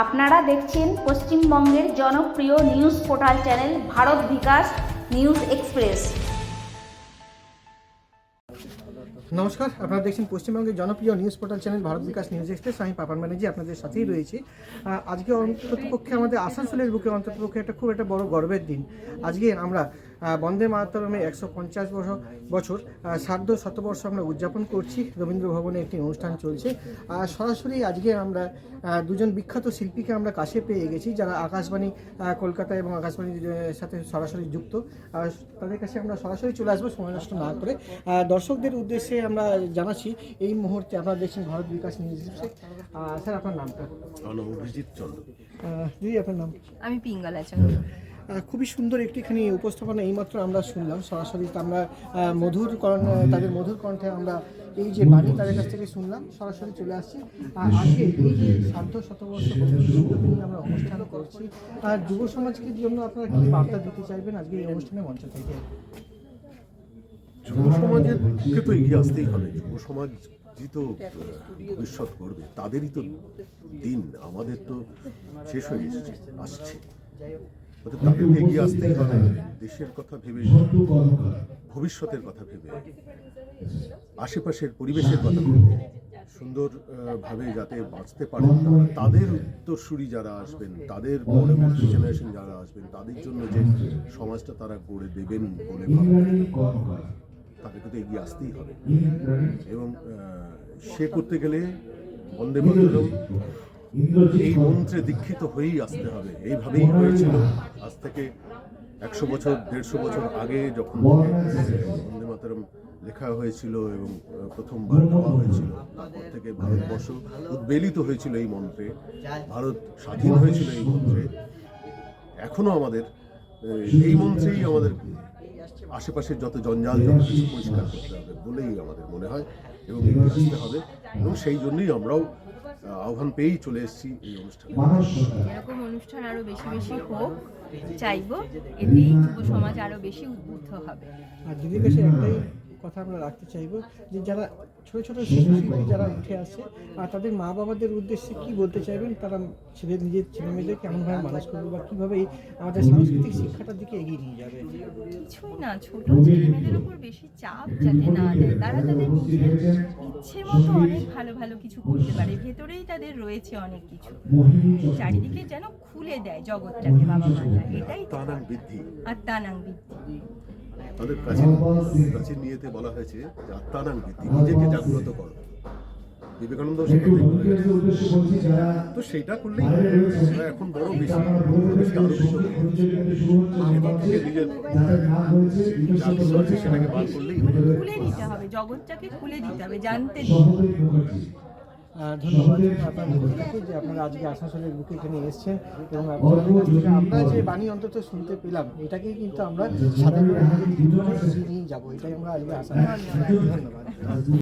আপনারা দেখছেন পশ্চিমবঙ্গের জনপ্রিয় news portal channel Bharat Bikash news express. নমস্কার, আপনারা দেখছেন পশ্চিমবঙ্গের জনপ্রিয় news portal channel Bharat Bikash news express. আমি পাপান ব্যানার্জি, আপনাদের সাথেই রয়েছি। আজকে অন্ততপক্ষে আমাদের আসানসোলের বুকে, অন্ততপক্ষে একটা খুব একটা বড় গর্বের দিন। আজকে আমরা বন্দে মাতরমে একশো পঞ্চাশ বছর সার্ধ শতবর্ষ আমরা উদযাপন করছি। রবীন্দ্র ভবনে একটি অনুষ্ঠান চলছে। আর সরাসরি আজকে আমরা দুজন বিখ্যাত শিল্পীকে আমরা কাছে পেয়ে গেছি যারা আকাশবাণী কলকাতা এবং আকাশবাণীর সাথে সরাসরি যুক্ত। আর তাদের কাছে আমরা সরাসরি চলে আসব সময় নষ্ট না করে। দর্শকদের উদ্দেশ্যে আমরা জানাচ্ছি এই মুহূর্তে আপনারা দেখছেন ভারত বিকাশ নিউজ। স্যার আপনার নামটা? অভিজিৎ চন্দ্র। দিদি আপনার নাম? আমি পিঙ্গলা চন্দ্র। খুবই সুন্দর একটিখানি উপস্থাপনা এইমাত্র আমরা শুনলাম। সরাসরি আমরা মধুর তাদের মধুর কণ্ঠে আমরা এই যে বাণী তাদের কাছ থেকে শুনলাম। সরাসরি চলে আসছি। আজকে এই যে সার্ধ শতবর্ষ আমরা অনুষ্ঠান করছি। আর যুব সমাজকে জন্য আপনারা কি বার্তা দিতে চাইবেন আজকে এই অনুষ্ঠানের মঞ্চ থেকে? যুব সমাজের কে তো এগিয়ে আসতেই হবে। যুব সমাজই তো ভবিষ্যৎ করবে, তাদেরই তো দিন। আমাদের তো শেষ হয়ে এসেছে, আসছে। তাদেরকে এগিয়ে আসতেই হবে। দেশের কথা ভেবে ভবিষ্যতের কথা ভেবে আশেপাশের পরিবেশের কথা ভেবে সুন্দর ভাবে যাতে বাঁচতে পারেন তাদের উত্তরসূরি যারা আসবেন তাদের পরবর্তী জেনারেশন যারা আসবেন তাদের জন্য যে সমাজটা তারা গড়ে দেবেন বলে তাদেরকে তো এগিয়ে আসতেই হবে। এবং সে করতে গেলে বন্দে মাতরম এই মন্ত্রে দীক্ষিত হয়েই আসতে হবে। এইভাবেই হয়েছিল। আজ থেকে একশো বছর দেড়শো বছর আগে যখন বন্দে মাতরম লেখা হয়েছিল এবং প্রথমবার গাওয়া হয়েছিল তারপর থেকে ভারতবর্ষ উদ্বেলিত হয়েছিল এই মন্ত্রে। ভারত স্বাধীন হয়েছিল এই মন্ত্রে। এখনও আমাদের এই মন্ত্রেই আমাদের আশেপাশের যত জঞ্জাল যত কিছু পরিষ্কার করতে হবে বলেই আমাদের মনে হয় এবং এগিয়ে আসতে হবে। এবং সেই জন্যই আমরাও আহ্বান পেয়েই চলে এসেছি এই অনুষ্ঠানে। এরকম অনুষ্ঠান আরও বেশি বেশি হোক চাইব এতেই যুব সমাজ আরও বেশি উদ্বুদ্ধ হবে। আর যদি কাছে একটাই কথা আমরা রাখতে চাইব যে যারা ছোট ছোট শিশুশিল্পী যারা উঠে আসে আর তাদের মা বাবাদের উদ্দেশ্যে কি বলতে চাইবেন? তারা ছেলে নিজের ছেলে মেয়েদের কেমনভাবে মানুষ করবে বা কীভাবে এই আমাদের সাংস্কৃতিক শিক্ষাটার দিকে এগিয়ে নিয়ে যাবে? কিছুই না ছোট ছেলেমেয়েদের উপর বেশি চাপ যাতে না দেয় তারা তাদের নিজের ইচ্ছে মতো অনেক ভালো ভালো কিছু করতে পারে ভেতরেই তাদের রয়েছে অনেক কিছু। চারিদিকে যেন খুলে দেয় জগৎটাকে বাবা মারা এটাই তো তানাং বৃদ্ধি। আত্মানাং বৃদ্ধি। তাদের প্রাচীন প্রাচীন নিয়েতে বলা হয়েছে যে আত্মানাং বৃদ্ধি নিজেকে জাগ্রত করো। বিবেকানন্দ তো সেটা করলেই এখন বড় বেশি বেশি আলোচিত হচ্ছে। সেদিক থেকে নিজের যা কিছু আছে সেটাকে বার করলেই খুলে দিতে হবে জগৎটাকে খুলে দিতে হবে জানতে ধন্যবাদ পক্ষ যে আপনারা আজকে আসানসোলের বুকে এখানে এসেছেন এবং আপনাদের আমরা যে বাণী অন্তত শুনতে পেলাম এটাকেই কিন্তু আমরা নিয়ে যাব। এটাই আমরা আজকে আশা ধন্যবাদ।